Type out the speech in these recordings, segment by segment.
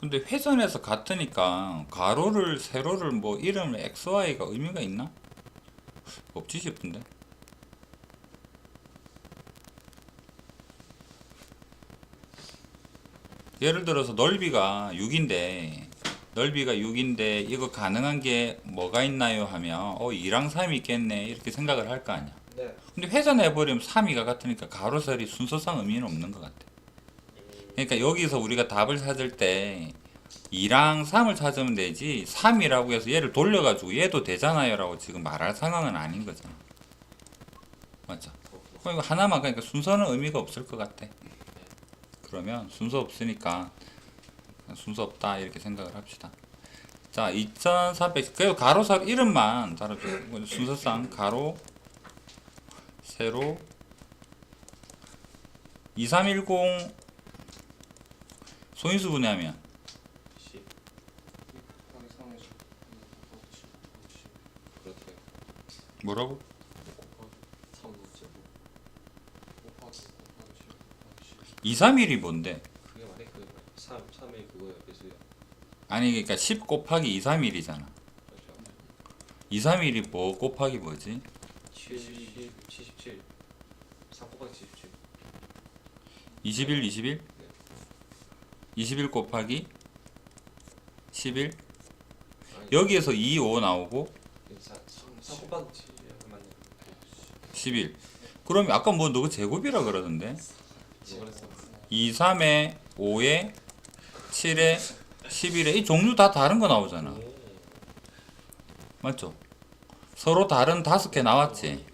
근데 회전에서 같으니까 가로를 세로를 뭐 이름을 XY가 의미가 있나? 없지 싶은데. 예를 들어서 넓이가 6인데 넓이가 6인데 이거 가능한 게 뭐가 있나요 하면 어 2랑 3이 있겠네 이렇게 생각을 할 거 아니야. 네. 근데 회전해 버리면 3이가 같으니까 가로셀이 순서상 의미는 없는 것 같아. 그러니까 여기서 우리가 답을 찾을 때 2랑 3을 찾으면 되지 3이라고 해서 얘를 돌려가지고 얘도 되잖아요 라고 지금 말할 상황은 아닌 거잖아. 맞죠? 그럼 이거 하나만 그러니까 순서는 의미가 없을 것 같아. 그러면 순서 없으니까 순서 없다 이렇게 생각을 합시다. 자, 2400 그리고 가로 세로 이름만 따라줘. 순서상 가로 세로 2310 소인수 분해하면 10 곱하기 3에 10 그렇게 뭐라고? 곱하기 3 넣지 곱하기 곱하기 10 곱하기 10 231이 뭔데? 그게 말해 그게 말해 3 3이 그거야 배수야 아니 그러니까 10 곱하기 231이잖아. 그렇죠 231이 뭐 곱하기 뭐지? 70 77 3 곱하기 77 21 21? 21 곱하기 11 아니, 여기에서 2 5 나오고 3 3 곱하기 7 맞네 11 그러면 아까 뭐 너가 제곱이라 그러던데? 뭐 그랬어 2 3에 5에 7에 11에 이 종류 다 다른 거 나오잖아. 오. 맞죠? 서로 다른 다섯 개 나왔지?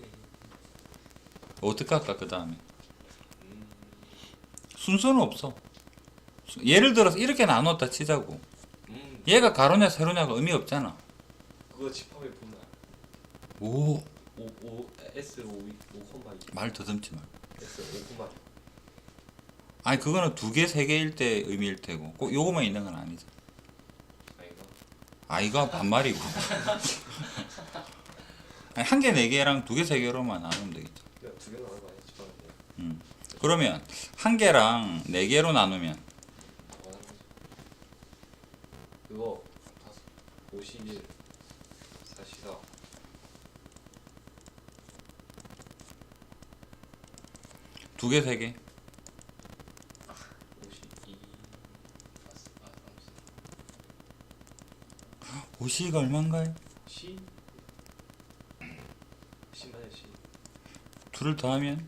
어떻게 할까 그 다음에? 순서는 없어. 수- 예를 들어서 이렇게 나눴다 치자고. 음. 얘가 가로냐 세로냐가 의미 없잖아. 그거 집합에 보면. 오. 5 5 S 5 5 콤마 2말 더듬지 마. S 5 콤마 아니 그거는 두 개 세 개일 때 의미일 테고. 꼭 요거만 있는 건 아니죠 아이가? 아이가 반말이고. 아니 한 개 네 개랑 두 개 세 개로만 나누면 되겠죠. 그냥 두 개는 알고 아니 집합에 음. 그러면 한 개랑 네 개로 나누면 나가는 거지 그거 다섯 51 44 두 개 세 개. 52 오시가 얼마인가요? 시 10만에 시 둘을 더하면